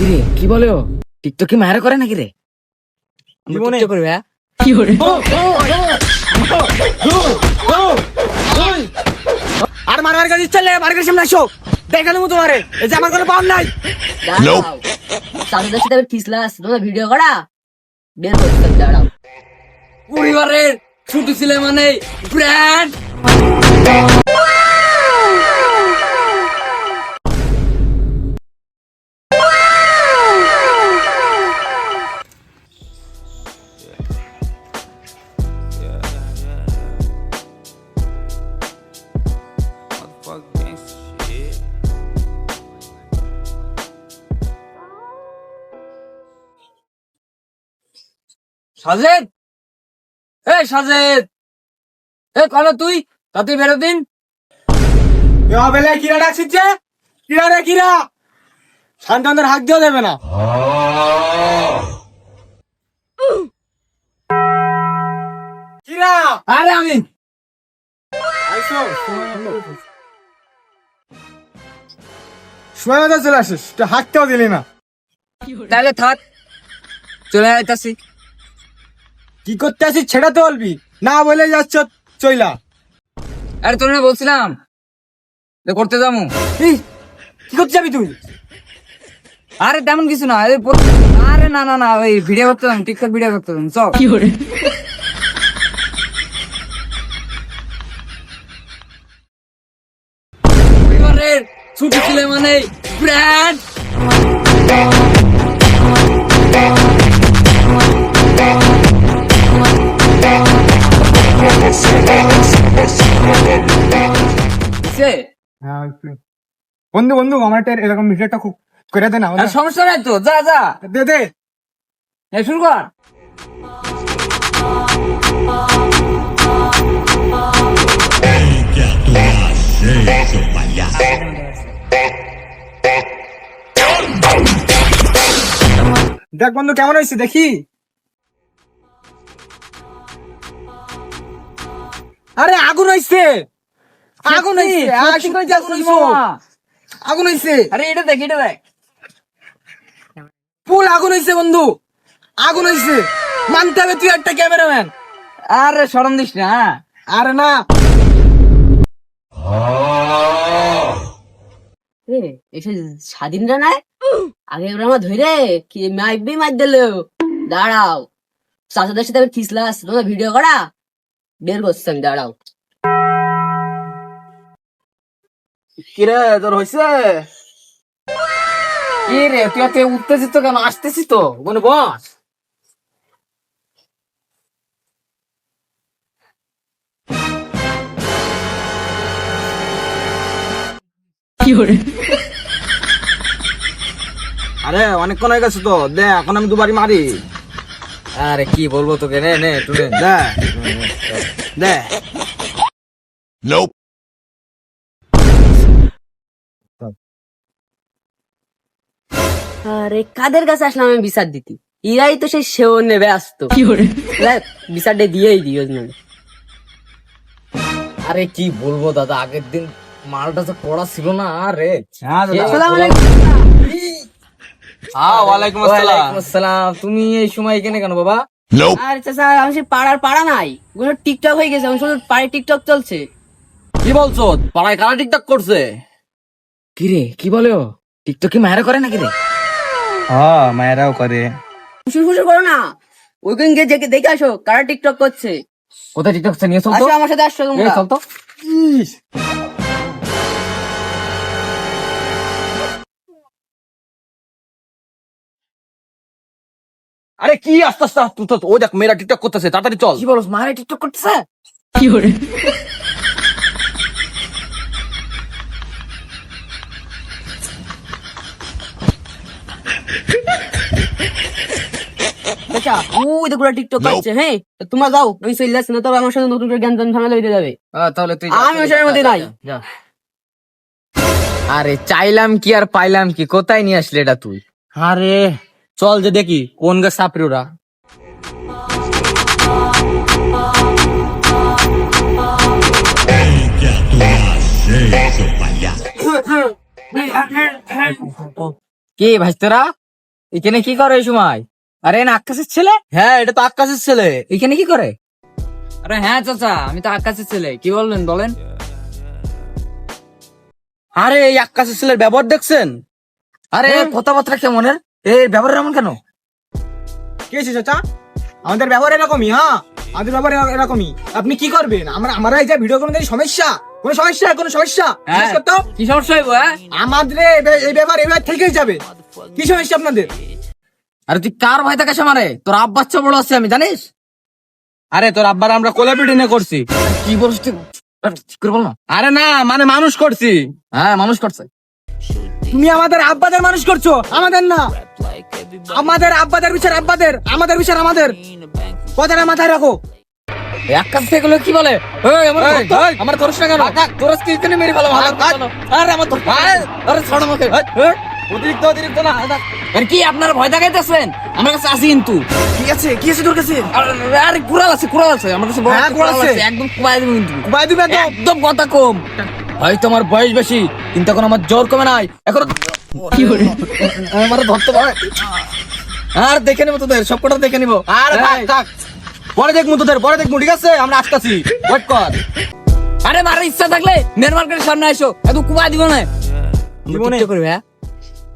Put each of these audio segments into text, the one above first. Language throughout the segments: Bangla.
কিরে? কি বলে ও? টিকটক কি মায়েরা করে নাকি রে? জীবনে- করবে হ্যাঁ? আর মারার কাছে চলে মার্কের সামনে আসো। দেখানো মতো মারে এই যে আমার কোনো পাম নাই। দাঁড়াও। সাথে তোমার ভিডিও করা? বের করতে দাঁড়াও। পরিবারের ছোট ছেলে মানে ব্র্যান্ড সাজেদ? এ সাজেদ! এ কলো তুই? তাতে বেরো দিন। বেলায় কিরা ডাকছিস যে? কিরা রে কিরা? সন্তানদের হাত দিয়েও দেবে না। কিরা? আরে আমি। সময় মতো চলে আসিস। তো হাঁটতেও দিলি না। তাহলে থাক। চলে আইতাছি। কি করতে আসিস ছেড়ে তো বলবি। না বলে যাচ্ছ চইলা। আরে তোর না বলছিলাম। যে করতে যাব। এই, কি করতে যাবি তুই? আরে তেমন কিছু না এই পর- আরে না না না ওই ভিডিও করতে যাব টিকটক ভিডিও করতে যাব চল। কি করে? পরিবারের ছোট ছেলে মানে ব্র্যান্ড বন্ধু বন্ধু আমার এরকম ভিডিওটা খুব করে দে না সমস্যা নাই তো যা যা। দে দে। শুরু কর। দেখ বন্ধু কেমন হয়েছে? দেখি। আরে আগুন হয়েছে আগুন হয়েছে আগুন হয়েছে আরে এটা দেখ এটা দেখ। ফুল আগুন হয়েছে বন্ধু। আগুন হয়েছে মানতে হবে তুই একটা ক্যামেরাম্যান। আরে সরম দিস না হ্যাঁ? আরে না। এসে স্বাধীনরা নাই? আগে ওরা আমার ধরে কি মাইবি মার দিল? দাঁড়াও। চাচাদের সাথে তোমার ভিডিও করা? বের করছি আমি দাঁড়াও। কিরে তোর হয়েছে কি রে তুই এত উত্তেজিত কেন? আসতেছি তো বনে বস। আরে অনেকক্ষণ হয়ে গেছে তো দে এখন আমি দুবারই মারি। আরে কি বলব তোকে? নে নে একটু নে। দে Nope. আরে কাদের কাছে আসলাম আমি বিচার দিতি? ইরাই তো সেই সেও নেবে আসতো। বিচারটা দিয়েই দিও না আরে কি বলব দাদা আগের দিন মালটা তো পড়া ছিল না আরে। হ্যাঁ দাদা। আসসালামু। হ্যাঁ ওয়ালাইকুম তুমি এই সময় এখানে কেন বাবা. আরে চাচা আমি সে পাড়ার পাড়া নাই। ওগুলো টিকটক হয়ে গেছে আমি শুধু পাড়ে টিকটক চলছে। কি বলছো? পাড়ায় কারা টিকটক করছে? কি রে কি বলে ও? টিকটক কি মায়েরা করে নাকি রে? হ্যাঁ মায়েরাও করে। ফুসুর ফুসুর করো না। ওইখানে গিয়ে দেখে দেখে আসো কারা টিকটক করছে। কোথায় টিকটক নিয়ে চল তো। আমার সাথে আসো এই, তোমরা চল আরে কি আস্তে আস্তে তুই তো ওই দেখ মেয়েরা টিকটক করতেছে তাড়াতাড়ি চল। কি বলো মায়েরা টিকটক করতেছে? আচ্ছা ওই দেখো ওরা টিকটক করছে হ্যাঁ তোমরা যাও আমি চলে না তবে আমার সাথে নতুন করে জ্ঞান জ্ঞান ঝামেলা হইতে যাবে। তাহলে তুই আমি ওসবের মধ্যে নাই। আরে চাইলাম কি আর পাইলাম কি? কোথায় নিয়ে আসলে এটা তুই? আরে চল যে দেখি কোন গাছ সাপড়ে ওরা। কে ভাইস্তরা এখানে কি করে এই সময়? আরে না আকাশের ছেলে? হ্যাঁ এটা তো আকাশের ছেলে। এখানে কি করে? আরে হ্যাঁ চাচা আমি তো আকাশের ছেলে। কি বললেন বলেন? আরে এই আকাশের ছেলের ব্যবহার দেখছেন? আরে কথাবার্তা কেমনের এই ব্যবহার এমন কেন? কি চাচা? আমাদের ব্যবহার এরকমই হ্যাঁ? আমাদের ব্যবহার এর- এরকমই। আপনি কি করবেন? আমরা আমরা এই যে ভিডিও করবেন সমস্যা। কোনো সমস্যা? কোনো সমস্যা? হ্যাঁ। জিজ্ঞেস করতো? কি সমস্যা হইব হ্যাঁ? আমাদের এই এবার থেকেই যাবে। কি সমস্যা আপনাদের? আরে তুই কার ভয় থাকাস আমারে? তোর আব বাচ্চা বড় আছে আমি জানিস? আরে তোর আব্বার আমরা কোলে পিটিনে করছি। কি বলছিস তুই? আরে, ঠিক করে বল না। আরে না মানে মানুষ করছি। হ্যাঁ মানুষ করছে। তুমি আমাদের আব্বাদের মানুষ করছ আমাদের না। আমাদের আব্বাদের বিচার আব্বাদের আমাদের বিচার আমাদের। কথাটা মাথায় রাখো। আকাশ থেকে লোক কি বলে? আমার। না কেন? তোর মেরে ফেলো। আরে আমার আরে, অতিরিক্ত অতিরিক্ত না আরে কি আপনার ভয় দেখাইতেছেন? আমার কাছে আছে কিন্তু। কি আছে? কি আছে তোর কাছে? আরে, কুড়াল আছে কুড়াল আছে। আমার কাছে হ্যাঁ, কুড়াল আছে। একদম কুবাই দেবো কিন্তু। বাই দিবে একদম কথা কম। হয়তো আমার বয়স বেশি কিন্তু এখন আমার জ্বর কমে নাই। এখন আমার ধরতে পারে? আর দেখে নেব তোদের সব সবকটা দেখে নিবো। আর থাক থাক। পরে দেখব তোদের পরে দেখব ঠিক আছে? আমরা আসতেছি ওয়েট কর। আরে মারার ইচ্ছা থাকলে মেন মার্কেটের সামনে আসো এত কুবাই দিব না। দিব না? করবে হ্যাঁ?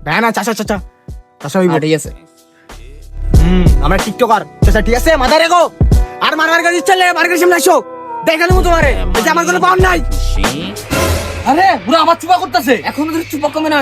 হ্যাঁ না চাচা চাচা। চাচা হইব। হ্যাঁ, ঠিক আছে। হুম আমরা টিকটকার। চাচা ঠিক আছে? মাথায় রেখো। আর মারবার কাছে চলে মার্কেটের সামনে আসো মতো আরে যে আমার কোনো পাওয়ার নাই। আরে পুরো আমার চুপা করতেছে। এখন তোর চুপা কমে না